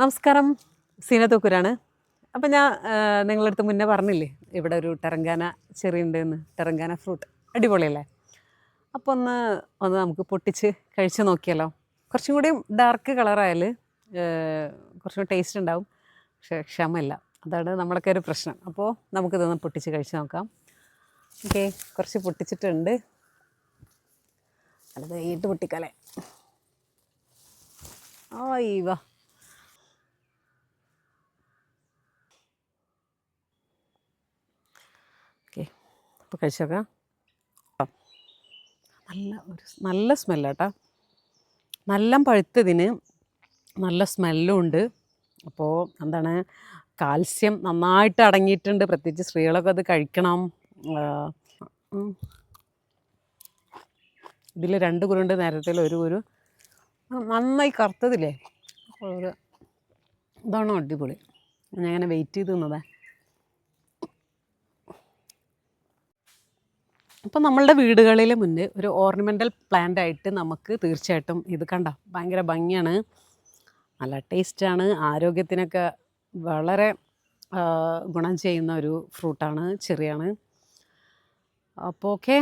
നമസ്കാരം. സീനത്തോക്കുരാണ് അപ്പം ഞാൻ നിങ്ങളടുത്ത് മുന്നേ പറഞ്ഞില്ലേ ഇവിടെ ഒരു ടെറങ്കാന ചെറി ഉണ്ട് എന്ന് ടെറങ്കാന ഫ്രൂട്ട് അടിപൊളിയല്ലേ? അപ്പോൾ ഒന്ന് ഒന്ന് നമുക്ക് പൊട്ടിച്ച് കഴിച്ച് നോക്കിയാലോ. കുറച്ചും കൂടി ഡാർക്ക് കളറായാൽ കുറച്ചും കൂടി ടേസ്റ്റ് ഉണ്ടാവും. പക്ഷേ ക്ഷമയില്ല. അതാണ് നമ്മളൊക്കെ ഒരു പ്രശ്നം. അപ്പോൾ നമുക്കിതൊന്ന് പൊട്ടിച്ച് കഴിച്ച് നോക്കാം. ഓക്കെ കുറച്ച് പൊട്ടിച്ചിട്ടുണ്ട്. കഴിഞ്ഞിട്ട് പൊട്ടിക്കാലേ ഈ വാ ഓക്കെ അപ്പോൾ കഴിച്ചു നോക്കാം നല്ല ഒരു നല്ല സ്മെല്ലാട്ടാ. നല്ല പഴുത്തതിന് നല്ല സ്മെല്ലും ഉണ്ട് അപ്പോൾ എന്താണ് കാൽസ്യം നന്നായിട്ട് അടങ്ങിയിട്ടുണ്ട്. പ്രത്യേകിച്ച് സ്ത്രീകളൊക്കെ അത് കഴിക്കണം. ഇതിൽ രണ്ട് കുരുണ്ട് നേരത്തിൽ ഒരു കുരു. ആ, നന്നായി കറുത്തതില്ലേ? ഒരു ഇതാണോ അടിപൊളി. ഞാൻ അങ്ങനെ വെയിറ്റ് ചെയ്ത് നിന്നതേ? അപ്പം നമ്മളുടെ വീടുകളിൽ മുന്നേ ഒരു ഓർണമെന്റൽ പ്ലാന്റ് ആയിട്ട് നമുക്ക് തീർച്ചയായിട്ടും ഇത് കണ്ട? ഭയങ്കര ഭംഗിയാണ്. നല്ല ടേസ്റ്റാണ് ആരോഗ്യത്തിനൊക്കെ വളരെ ഗുണം ചെയ്യുന്ന ഒരു ഫ്രൂട്ടാണ് ചെറിയാണ്. അപ്പോൾ ഓക്കെ